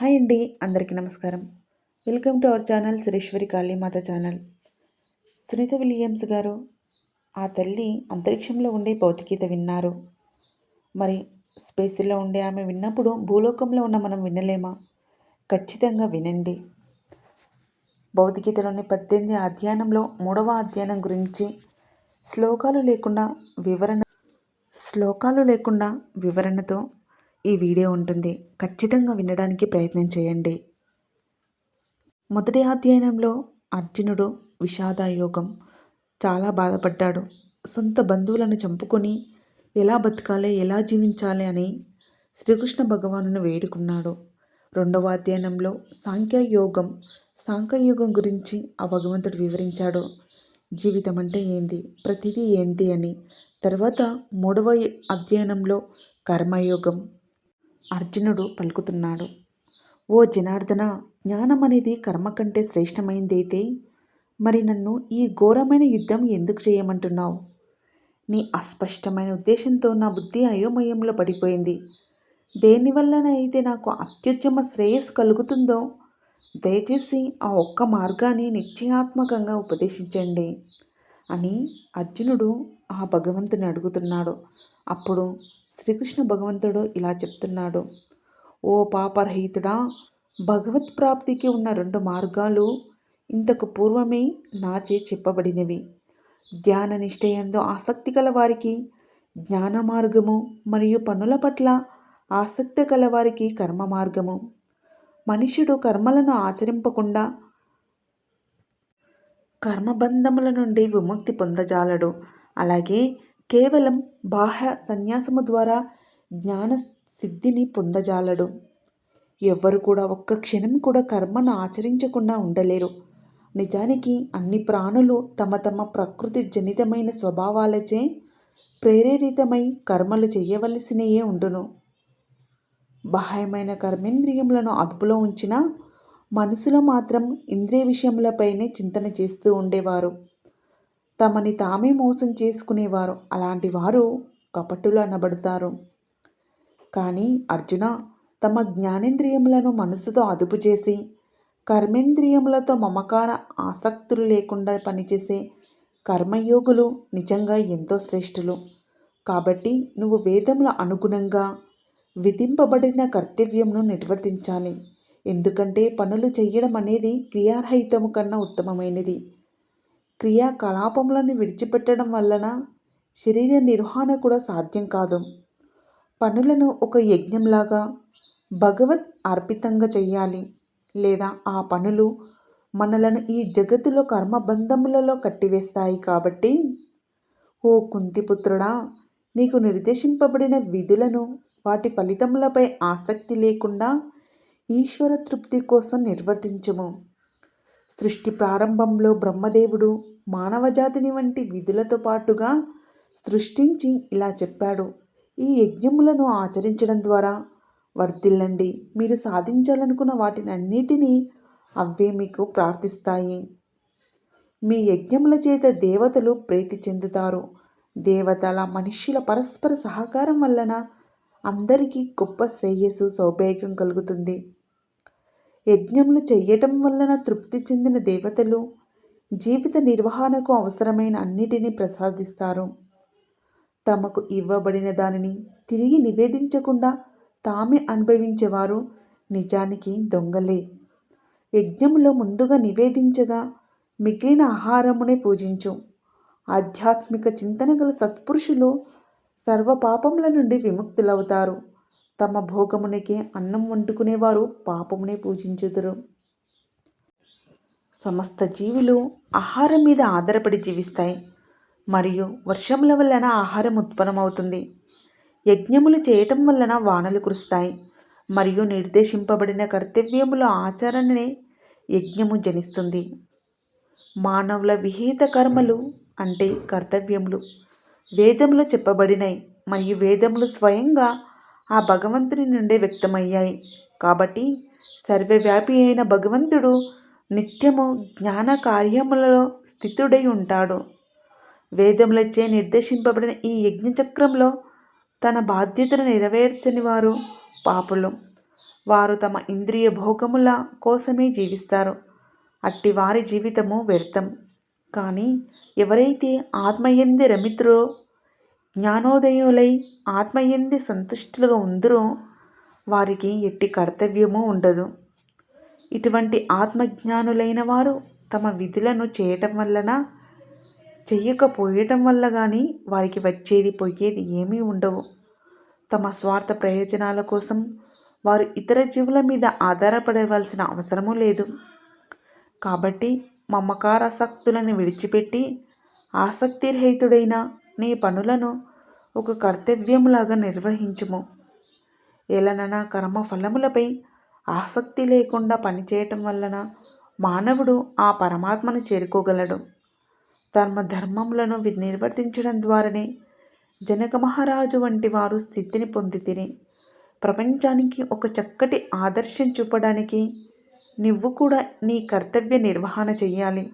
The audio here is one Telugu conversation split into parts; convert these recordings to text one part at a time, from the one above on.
హాయ్ అండి అందరికీ నమస్కారం. Welcome to our channel Sureshwari Kalimata channel. Sunita Williams గారు ఆ తల్లి అంతరిక్షంలో ఉండే భౌతికీత విన్నారు. మరి స్పేస్లో ఉండే ఆమె విన్నప్పుడు భూలోకంలో ఉన్న మనం వినలేమా? ఖచ్చితంగా వినండి. భౌతికీతలోని పద్దెనిమిది అధ్యయనంలో మూడవ అధ్యయనం గురించి శ్లోకాలు లేకుండా వివరణ శ్లోకాలు లేకుండా వివరణతో ఈ వీడియో ఉంటుంది. ఖచ్చితంగా వినడానికి ప్రయత్నం చేయండి. మొదటి అధ్యయనంలో అర్జునుడు విషాదయోగం. చాలా బాధపడ్డాడు. సొంత బంధువులను చంపుకొని ఎలా బతకాలి ఎలా జీవించాలి అని శ్రీకృష్ణ భగవానుని వేడుకున్నాడు. రెండవ అధ్యయనంలో సాంఖ్యయోగం. సాంఖ్యయోగం గురించి ఆ భగవంతుడు వివరించాడు. జీవితం అంటే ఏంది? ప్రతిదీ ఏంటి అని. తర్వాత మూడవ అధ్యయనంలో కర్మయోగం. అర్జునుడు పలుకుతున్నాడు. ఓ జనార్దన జ్ఞానం అనేది కర్మ కంటే శ్రేష్టమైందైతే? మరి నన్ను ఈ ఘోరమైన యుద్ధం ఎందుకు చేయమంటున్నావు? నీ అస్పష్టమైన ఉద్దేశంతో నా బుద్ధి అయోమయంలో పడిపోయింది. దేనివల్లనైతే నాకు అత్యుత్తమ శ్రేయస్సు కలుగుతుందో దయచేసి ఆ ఒక్క మార్గాన్ని నిశ్చయాత్మకంగా ఉపదేశించండి అని అర్జునుడు ఆ భగవంతుని అడుగుతున్నాడు. అప్పుడు శ్రీకృష్ణ భగవంతుడు ఇలా చెప్తున్నాడు. ఓ పాపరహితుడా భగవత్ ప్రాప్తికి ఉన్న రెండు మార్గాలు ఇంతకు పూర్వమే నాచే చెప్పబడినవి. జ్ఞాన నిష్టయందు ఆసక్తి గల వారికి జ్ఞాన మార్గము మరియు పనుల పట్ల ఆసక్తి గల వారికి కర్మ మార్గము. మనుషుడు కర్మలను ఆచరింపకుండా కర్మబంధముల నుండి విముక్తి పొందజాలడు. అలాగే కేవలం బాహ్య సన్యాసము ద్వారా జ్ఞాన సిద్ధిని పొందజాలడు. ఎవ్వరు కూడా ఒక్క క్షణం కూడా కర్మను ఆచరించకుండా ఉండలేరు. నిజానికి అన్ని ప్రాణులు తమ తమ ప్రకృతి జనితమైన స్వభావాలచే ప్రేరేరితమై కర్మలు చేయవలసినయే ఉండును. బాహ్యమైన కర్మేంద్రియములను అదుపులో ఉంచినా మనసులో మాత్రం ఇంద్రియ విషయములపైనే చింతన చేస్తూ ఉండేవారు. తమని తామే మోసం చేసుకునేవారు. అలాంటి వారు కపటులు అనబడతారు. కానీ అర్జున తమ జ్ఞానేంద్రియములను మనసుతో అదుపు చేసి కర్మేంద్రియములతో మమకార ఆసక్తులు లేకుండా పనిచేసే కర్మయోగులు నిజంగా ఎంతో శ్రేష్ఠులు. కాబట్టి నువ్వు వేదముల అనుగుణంగా విధింపబడిన కర్తవ్యంను నిర్వర్తించాలి. ఎందుకంటే పనులు చేయడం అనేది క్రియారహితము కన్నా ఉత్తమమైనది. క్రియాకలాపములను విడిచిపెట్టడం వలన శరీర నిర్వహణ కూడా సాధ్యం కాదు. పనులను ఒక యజ్ఞంలాగా భగవత్ అర్పితంగా చేయాలి. లేదా ఆ పనులు మనలను ఈ జగత్తులో కర్మబంధములలో కట్టివేస్తాయి కాబట్టి ఓ కుంతిపుత్రుడా నీకు నిర్దేశింపబడిన విధులను వాటి ఫలితములపై ఆసక్తి లేకుండా ఈశ్వర తృప్తి కోసం నిర్వర్తించము. సృష్టి ప్రారంభంలో బ్రహ్మదేవుడు మానవజాతిని వంటి విధులతో పాటుగా సృష్టించి ఇలా చెప్పాడు. ఈ యజ్ఞములను ఆచరించడం ద్వారా వర్ధిల్లండి. మీరు సాధించాలనుకున్న వాటిని అన్నిటినీ అవే మీకు ప్రార్థిస్తాయి. మీ యజ్ఞముల చేత దేవతలు ప్రీతి చెందుతారు. దేవతల మనుష్యుల పరస్పర సహకారం వలన అందరికీ గొప్ప శ్రేయస్సు సౌభాగ్యం కలుగుతుంది. యజ్ఞములు చెయ్యటం వలన తృప్తి చెందిన దేవతలు జీవిత నిర్వహణకు అవసరమైన అన్నిటినీ ప్రసాదిస్తారు. తమకు ఇవ్వబడిన దానిని తిరిగి నివేదించకుండా తామే అనుభవించేవారు నిజానికి దొంగలే. యజ్ఞములో ముందుగా నివేదించగా మిగిలిన ఆహారమునే పూజించు. ఆధ్యాత్మిక చింతన గల సత్పురుషులు సర్వపాపముల నుండి విముక్తులవుతారు. తమ భోగమునికి అన్నం వండుకునేవారు పాపమునే పూజించుదురు. సమస్త జీవులు ఆహారం మీద ఆధారపడి జీవిస్తాయి. మరియు వర్షముల వలన ఆహారం ఉత్పన్నమవుతుంది. యజ్ఞములు చేయటం వలన వానలు కురుస్తాయి. మరియు నిర్దేశింపబడిన కర్తవ్యముల ఆచరణనే యజ్ఞము జనిస్తుంది. మానవుల విహిత కర్మలు అంటే కర్తవ్యములు. వేదములు చెప్పబడినాయి. మరియు వేదములు స్వయంగా ఆ భగవంతుని నుండే వ్యక్తమయ్యాయి. కాబట్టి సర్వవ్యాపి అయిన భగవంతుడు నిత్యము జ్ఞాన కార్యములలో స్థితుడై ఉంటాడు. వేదములచే నిర్దేశింపబడిన ఈ యజ్ఞచక్రంలో తన బాధ్యతను నెరవేర్చని వారు పాపులు. వారు తమ ఇంద్రియ భోగముల కోసమే జీవిస్తారు. అట్టి వారి జీవితము వ్యర్థం. కానీ ఎవరైతే ఆత్మయంది రమిత్రో జ్ఞానోదయులై ఆత్మయంది సంతుష్టులుగా ఉందరో వారికి ఎట్టి కర్తవ్యము ఉండదు. ఇటువంటి ఆత్మజ్ఞానులైన వారు తమ విధులను చేయటం వలన చెయ్యకపోయటం వల్ల కానీ వారికి వచ్చేది పోయేది ఏమీ ఉండవు. తమ స్వార్థ ప్రయోజనాల కోసం వారు ఇతర జీవుల మీద ఆధారపడవలసిన అవసరము లేదు. కాబట్టి మమకారాసక్తులను విడిచిపెట్టి ఆసక్తిరహితుడైన నీ పనులను ఒక కర్తవ్యములాగా నిర్వహించుము. ఎలనన కర్మ ఫలములపై ఆసక్తి లేకుండా పనిచేయటం వలన మానవుడు ఆ పరమాత్మను చేరుకోగలడు. ధర్మ ధర్మములను నిర్వర్తించడం ద్వారానే జనక మహారాజు వంటి వారు స్థితిని పొందితిని. ప్రపంచానికి ఒక చక్కటి ఆదర్శం చూపడానికి నువ్వు కూడా నీ కర్తవ్య నిర్వహణ చేయాలి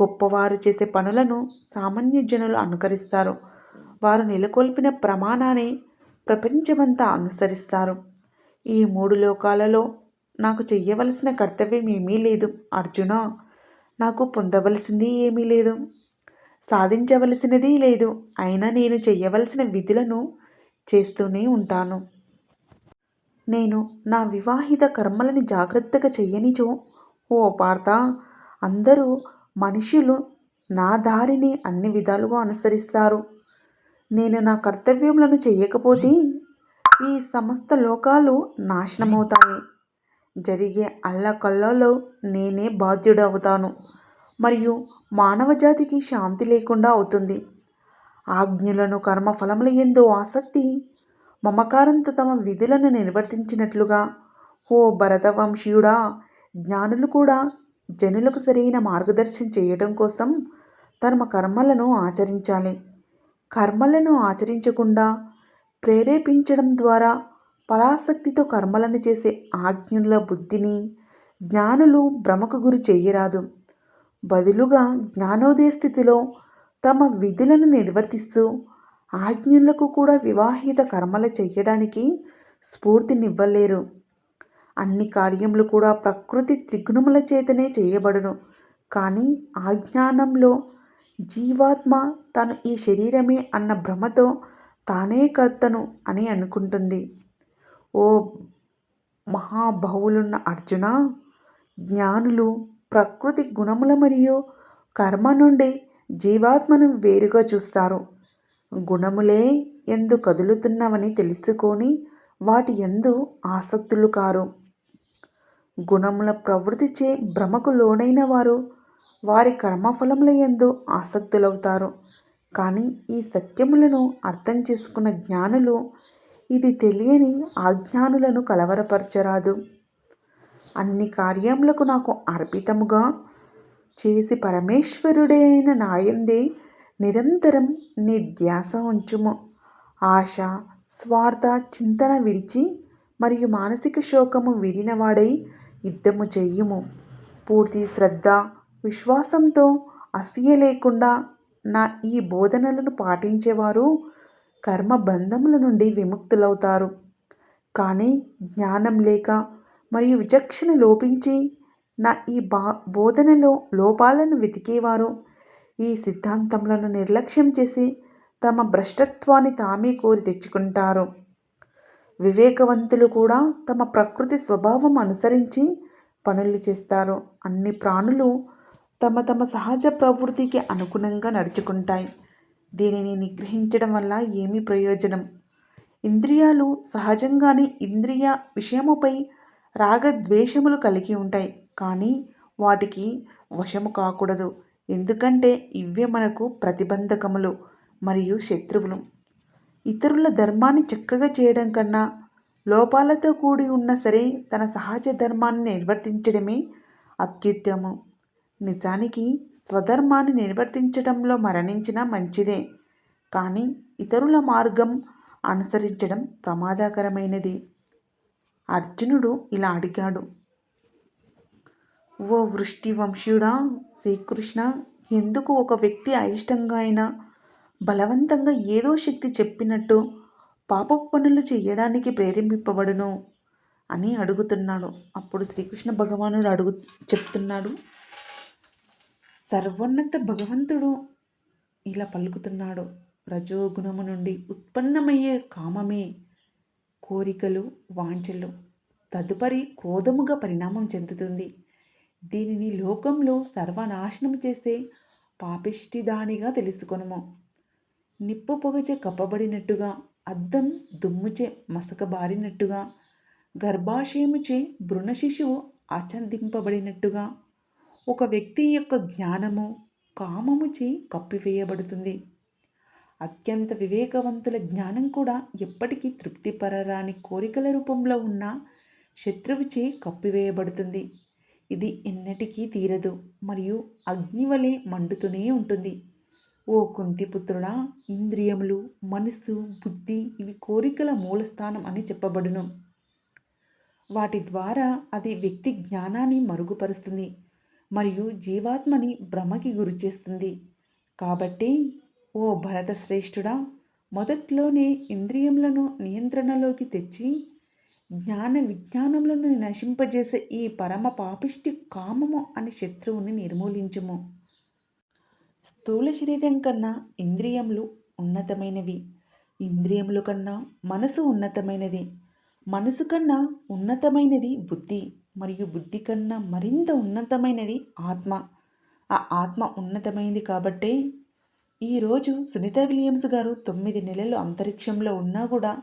గొప్పవారు చేసే పనులను సామాన్య జనులు అనుకరిస్తారు. వారు నెలకొల్పిన ప్రమాణాన్ని ప్రపంచమంతా అనుసరిస్తారు. ఈ మూడు లోకాలలో నాకు చెయ్యవలసిన కర్తవ్యం ఏమీ లేదు. అర్జున నాకు పొందవలసింది ఏమీ లేదు. సాధించవలసినది లేదు. అయినా నేను చెయ్యవలసిన విధులను చేస్తూనే ఉంటాను. నేను నా వివాహిత కర్మలను జాగ్రత్తగా చెయ్యనిచో ఓ పార్త అందరూ మనుషులు నా దారిని అన్ని విధాలుగా అనుసరిస్తారు. నేను నా కర్తవ్యములను చేయకపోతే ఈ సమస్త లోకాలు నాశనమవుతాయి. జరిగే అల్లకల్లలో నేనే బాధ్యుడవుతాను. మరియు మానవజాతికి శాంతి లేకుండా అవుతుంది. ఆజ్ఞలను కర్మఫలముల ఎందు ఆసక్తి మమకారంతో తమ విధులను నిర్వర్తించినట్లుగా ఓ భరతవంశీయుడా జ్ఞానులు కూడా జనులకు సరైన మార్గదర్శనం చేయడం కోసం తమ కర్మలను ఆచరించాలి. కర్మలను ఆచరించకుండా ప్రేరేపించడం ద్వారా పరాసక్తితో కర్మలను చేసే ఆజ్ఞుల బుద్ధిని జ్ఞానులు భ్రమకు గురి చేయరాదు. బదులుగా జ్ఞానోదయ స్థితిలో తమ విధులను నిర్వర్తిస్తూ ఆజ్ఞులకు కూడా వివాహిత కర్మలు చేయడానికి స్ఫూర్తినివ్వలేరు. అన్ని కార్యములు కూడా ప్రకృతి త్రిగుణముల చేతనే చేయబడును. కానీ ఆజ్ఞానంలో జీవాత్మ తను ఈ శరీరమే అన్న భ్రమతో తానే కర్తను అని అనుకుంటుంది. ఓ మహాబహువులున్న అర్జున జ్ఞానులు ప్రకృతి గుణముల మరియు కర్మ నుండి జీవాత్మను వేరుగా చూస్తారు. గుణములే ఎందు కదులుతున్నవని తెలుసుకొని వాటి ఎందు ఆసక్తులు కారు. గుణముల ప్రవృత్తిచే భ్రమకు లోనైన వారు వారి కర్మఫలముల ఎందు ఆసక్తులవుతారు. కానీ ఈ సత్యములను అర్థం చేసుకున్న జ్ఞానులు ఇది తెలియని ఆజ్ఞానులను కలవరపరచరాదు. అన్ని కార్యములకు నాకు అర్పితముగా చేసి పరమేశ్వరుడైన నాయందే నిరంతరం నీ ధ్యాస ఉంచుము. ఆశ స్వార్థ చింతన విడిచి మరియు మానసిక శోకము విడినవాడై యుద్ధము చేయుము. పూర్తి శ్రద్ధ విశ్వాసంతో అసూయ లేకుండా నా ఈ బోధనలను పాటించేవారు కర్మబంధముల నుండి విముక్తులవుతారు. కానీ జ్ఞానం లేక మరియు విచక్షణ లోపించి నా ఈ బా బోధనలో లోపాలను వెతికేవారు ఈ సిద్ధాంతములను నిర్లక్ష్యం చేసి తమ భ్రష్టత్వాన్ని తామే కోరి తెచ్చుకుంటారు. వివేకవంతులు కూడా తమ ప్రకృతి స్వభావం అనుసరించి పనులు చేస్తారు. అన్ని ప్రాణులు తమ తమ సహజ ప్రవృత్తికి అనుగుణంగా నడుచుకుంటాయి. దీనిని నిగ్రహించడం వల్ల ఏమి ప్రయోజనం? ఇంద్రియాలు సహజంగానే ఇంద్రియ విషయముపై రాగద్వేషములు కలిగి ఉంటాయి. కానీ వాటికి వశము కాకూడదు. ఎందుకంటే ఇవే మనకు ప్రతిబంధకములు మరియు శత్రువులు. ఇతరుల ధర్మాన్ని చక్కగా చేయడం కన్నా లోపాలతో కూడి ఉన్న సరే తన సహజ ధర్మాన్ని నిర్వర్తించడమే అత్యుత్తమం. నిజానికి స్వధర్మాన్ని నిర్వర్తించడంలో మరణించిన మంచిదే. కానీ ఇతరుల మార్గం అనుసరించడం ప్రమాదకరమైనది. అర్జునుడు ఇలా అడిగాడు. ఓ వృష్టి వంశీయుడా శ్రీకృష్ణ ఎందుకు ఒక వ్యక్తి అయిష్టంగా అయినా బలవంతంగా ఏదో శక్తి చెప్పినట్టు పాప పనులు చేయడానికి ప్రేరేపింపబడును అని అడుగుతున్నాడు. అప్పుడు శ్రీకృష్ణ భగవానుడు అడుగు చెప్తున్నాడు. సర్వోన్నత భగవంతుడు ఇలా పలుకుతున్నాడు. రజోగుణము నుండి ఉత్పన్నమయ్యే కామమే కోరికలు వాంఛలు. తదుపరి క్రోధముగా పరిణామం చెందుతుంది. దీనిని లోకంలో సర్వనాశనం చేసే పాపిష్టిదానిగా తెలుసుకొనము. నిప్పు పొగచే కప్పబడినట్టుగా అద్దం దుమ్ముచే మసకబారినట్టుగా గర్భాశయముచే భ్రూణ శిశువు ఆచందింపబడినట్టుగా ఒక వ్యక్తి యొక్క జ్ఞానము కామముచే కప్పివేయబడుతుంది. అత్యంత వివేకవంతుల జ్ఞానం కూడా ఎప్పటికీ తృప్తిపరరాని కోరికల రూపంలో ఉన్న శత్రువుచే కప్పివేయబడుతుంది. ఇది ఎన్నటికీ తీరదు మరియు అగ్నివలే మండుతూనే ఉంటుంది. ఓ కుంతిపుత్రుడా ఇంద్రియములు మనస్సు బుద్ధి ఇవి కోరికల మూలస్థానం అని చెప్పబడును. వాటి ద్వారా అది వ్యక్తి జ్ఞానాన్ని మరుగుపరుస్తుంది మరియు జీవాత్మని భ్రమకి గురిచేస్తుంది. కాబట్టి ఓ భరత శ్రేష్ఠుడా మొదట్లోనే ఇంద్రియములను నియంత్రణలోకి తెచ్చి జ్ఞాన విజ్ఞానములను నశింపజేసే ఈ పరమ పాపిష్టి కామము అనే శత్రువుని నిర్మూలించము. స్థూల శరీరం కన్నా ఇంద్రియములు ఉన్నతమైనవి. ఇంద్రియముల కన్నా మనసు ఉన్నతమైనది. మనసు కన్నా ఉన్నతమైనది బుద్ధి. మరియు బుద్ధి కన్నా మరింత ఉన్నతమైనది ఆత్మ. ఆ ఆత్మ ఉన్నతమైనది కాబట్టే ఈరోజు సునీత విలియమ్స్ గారు తొమ్మిది నెలలు అంతరిక్షంలో ఉన్నా కూడా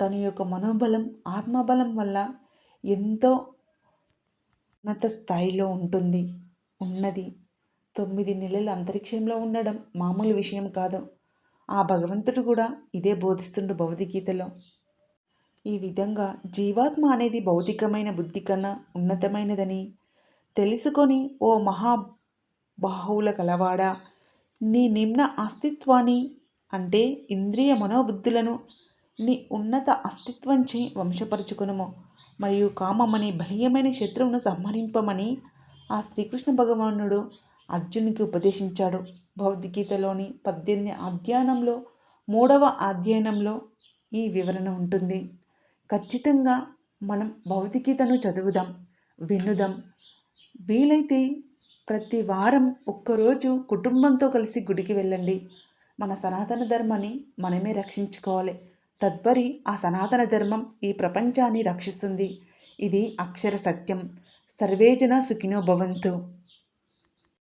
తన యొక్క మనోబలం ఆత్మబలం వల్ల ఎంతో ఉన్నత స్థాయిలో ఉంటుంది ఉన్నది. తొమ్మిది నెలలు అంతరిక్షంలో ఉండడం మామూలు విషయం కాదు. ఆ భగవంతుడు కూడా ఇదే బోధిస్తుండు భౌతికీతలో. ఈ విధంగా జీవాత్మ అనేది భౌతికమైన బుద్ధి కన్నా ఉన్నతమైనదని తెలుసుకొని ఓ మహాబాహువుల కలవాడా నీ నిమ్న అస్తిత్వాన్ని అంటే ఇంద్రియ మనోబుద్ధులను నీ ఉన్నత అస్తిత్వంచే వంశపరుచుకునము మరియు కామమని బలీయమైన శత్రువును సంహరింపమని ఆ శ్రీకృష్ణ భగవానుడు అర్జునునికి ఉపదేశించాడు. భగవద్గీతలోని పద్దెనిమిది అధ్యయనంలో మూడవ అధ్యయనంలో ఈ వివరణ ఉంటుంది. ఖచ్చితంగా మనం భౌతికతను చదువుదాం వినుదాం. వీలైతే ప్రతి వారం ఒక్కరోజు కుటుంబంతో కలిసి గుడికి వెళ్ళండి. మన సనాతన ధర్మాన్ని మనమే రక్షించుకోవాలి. తద్వరి ఆ సనాతన ధర్మం ఈ ప్రపంచాన్ని రక్షిస్తుంది. ఇది అక్షర సత్యం. సర్వేజన సుఖినో భవంతు.